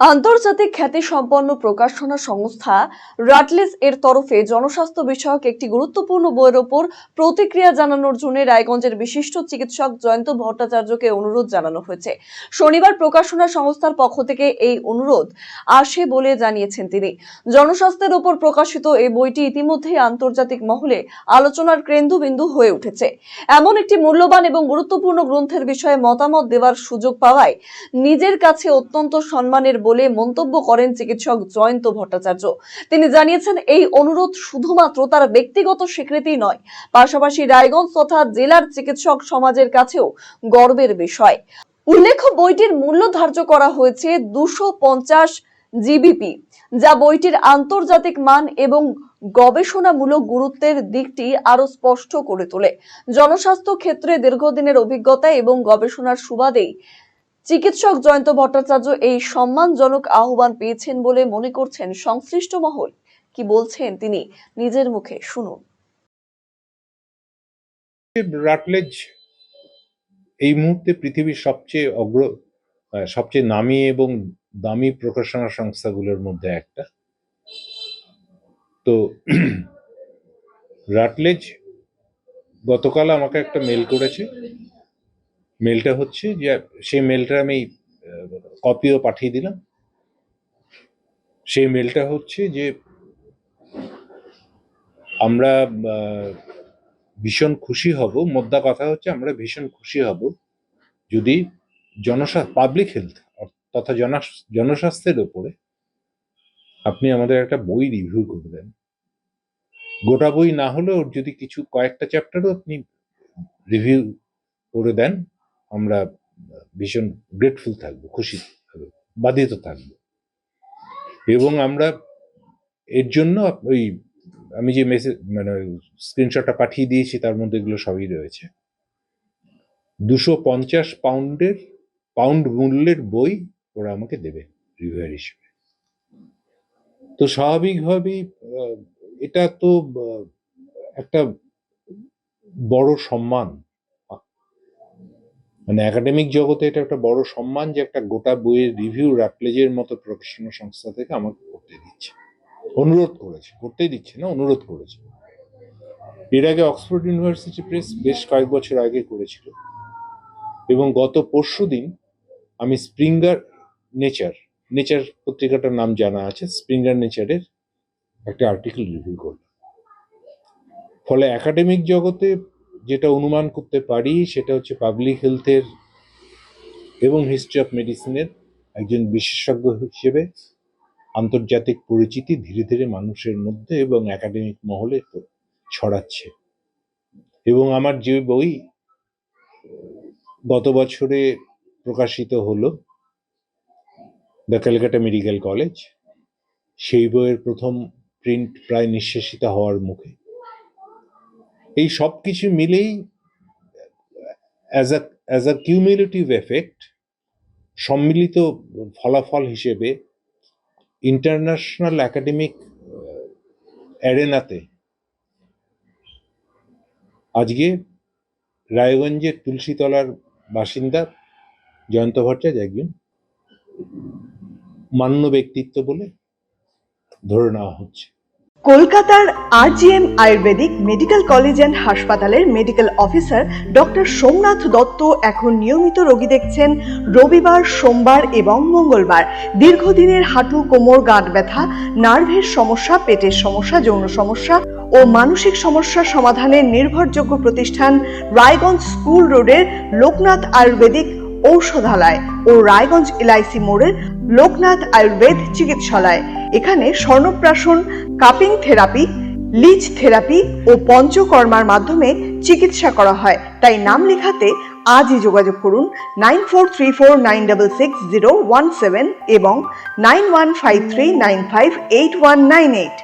আন্তর্জাতিক খ্যাতি সম্পন্ন প্রকাশনা সংস্থা রাটলেস এর তরফে জনস্বাস্থ্য বিষয়ক একটি গুরুত্বপূর্ণ বইয়ের ওপর প্রতিক্রিয়া জানানোর জন্য রায়গঞ্জের বিশিষ্ট চিকিৎসক জয়ন্ত ভট্টাচার্যকে অনুরোধ জানানো হয়েছে। শনিবার প্রকাশনা সংস্থার পক্ষ থেকে এই অনুরোধ আসে বলে জানিয়েছেন তিনি। জনস্বাস্থ্যের ওপর প্রকাশিত এই বইটি ইতিমধ্যেই আন্তর্জাতিক মহলে আলোচনার কেন্দ্রবিন্দু হয়ে উঠেছে। এমন একটি মূল্যবান এবং গুরুত্বপূর্ণ গ্রন্থের বিষয়ে মতামত দেওয়ার সুযোগ পাওয়ায় নিজের কাছে অত্যন্ত সম্মানের বলে মন্তব্য করেন চিকিৎসক জয়ন্ত ভট্টাচার্য। তিনি জানিয়েছেন, এই অনুরোধ শুধুমাত্র তার ব্যক্তিগত স্বীকৃতি নয়, পাশাপাশি রায়গঞ্জ তথা জেলার চিকিৎসক সমাজের কাছেও গর্বের বিষয়। উল্লেখ্য, বইটির মূল্য ধার্য করা হয়েছে দুশো পঞ্চাশ জিবিপি, যা বইটির আন্তর্জাতিক মান এবং গবেষণামূলক গুরুত্বের দিকটি আরও স্পষ্ট করে তোলে। জনস্বাস্থ্য ক্ষেত্রে দীর্ঘদিনের অভিজ্ঞতা এবং গবেষণার সুবাদেই চিকিৎসক জয়ন্ত ভট্টাচার্য এই সম্মানজনক আহ্বান পেয়েছেন বলে মনে করছেন সংশ্লিষ্ট মহল। কি বলছেন তিনি? নিজের মুখে শুনুন। রাটলেজ এই মুহূর্তে পৃথিবীর সবচেয়ে অগ্র সবচেয়ে নামি এবং দামি প্রকাশনা সংস্থাগুলোর মধ্যে একটা। তো রাটলেজ গতকাল আমাকে একটা মেল করেছে। মেলটা হচ্ছে যে, সেই মেলটা আমি কপিও পাঠিয়ে দিলাম। সেই মেলটা হচ্ছে যে, আমরা ভীষণ খুশি হব। মোদ্দা কথা হচ্ছে আমরা ভীষণ খুশি হব যদি জনস্বাস্থ্য পাবলিক হেলথ তথা জনাস- জনস্বাস্থ্যের ওপরে আপনি আমাদের একটা বই রিভিউ করে দেন গোটা বই না হলেও যদি কিছু কয়েকটা চ্যাপ্টারও আপনি রিভিউ করে দেন আমরা ভীষণ গ্রেটফুল থাকব, খুশি বাধিত থাকব। এবং আমরা এর জন্য ওই আমি যে মেসেজ মানে স্ক্রিনশটটা পাঠিয়ে দিয়েছি, তার মধ্যে এগুলো সবই রয়েছে। দুশো পঞ্চাশ পাউন্ডের পাউন্ড মূল্যের বই ওরা আমাকে দেবে রিভিউয়ার হিসেবে। তো স্বাভাবিকভাবেই এটা তো একটা বড় সম্মান মানে একাডেমিক জগতে এটা একটা বড় সম্মান যে একটা গোটা বইয়ের রিভিউ রাটলেজের মতো প্রকাশনা সংস্থা থেকে আমাকে করতে দিচ্ছে। অনুরোধ করেছে, করতেই দিচ্ছে না, অনুরোধ করেছে। এর আগে অক্সফোর্ড ইউনিভার্সিটি প্রেস বেশ কয়েক বছর আগে করেছিল। এবং গত পরশু দিন আমি স্প্রিঙ্গার নেচার নেচার পত্রিকাটার নাম জানা আছে স্প্রিঙ্গার নেচারের একটা আর্টিকেল রিভিউ করলাম। ফলে একাডেমিক জগতে যেটা অনুমান করতে পারি সেটা হচ্ছে পাবলিক হেলথের এবং হিস্ট্রি অফ মেডিসিনের একজন বিশেষজ্ঞ হিসেবে আন্তর্জাতিক পরিচিতি ধীরে ধীরে মানুষের মধ্যে এবং একাডেমিক মহলে ছড়াচ্ছে। এবং আমার যে বই গত বছরে প্রকাশিত হলো দ্য ক্যালকাটা মেডিকেল কলেজ সেই বইয়ের প্রথম প্রিন্ট প্রায় নিঃশেষিত হওয়ার মুখে। এই সব কিছু মিলেই as a as a cumulative effect সম্মিলিত ফলাফল হিসেবে ইন্টারন্যাশনাল একাডেমিক অ্যারেনাতে আজকে রায়গঞ্জের তুলসীতলার বাসিন্দা জয়ন্ত ভট্টাচার্য একজন মান্য ব্যক্তিত্ব বলে ধরে নেওয়া হচ্ছে। কলকাতার RGM Ayurvedic medical college and হাসপাতালের medical officer doctor Somnath Dutta এখন নিয়মিত রোগী দেখছেন রবিবার, সোমবার এবং মঙ্গলবার। দীর্ঘদিনের হাঁটু, কোমর, গাঁট ব্যথা, নার্ভের সমস্যা, পেটের সমস্যা, যৌন সমস্যা ও মানসিক সমস্যা সমাধানের নির্ভরযোগ্য প্রতিষ্ঠান রায়গঞ্জ স্কুল রোডের লোকনাথ আয়ুর্বেদিক ঔষধালয় ও রায়গঞ্জ এলআইসি মোড়ের লোকনাথ আয়ুর্বেদ চিকিৎসালয়। এখানে স্বর্ণপ্রাশন, কাপিং থেরাপি, লিচ থেরাপি ও পঞ্চকর্মার মাধ্যমে চিকিৎসা করা হয়। তাই নাম লেখাতে আজই যোগাযোগ করুন nine four three four nine double six zero one seven এবং nine one five three nine five eight one nine eight.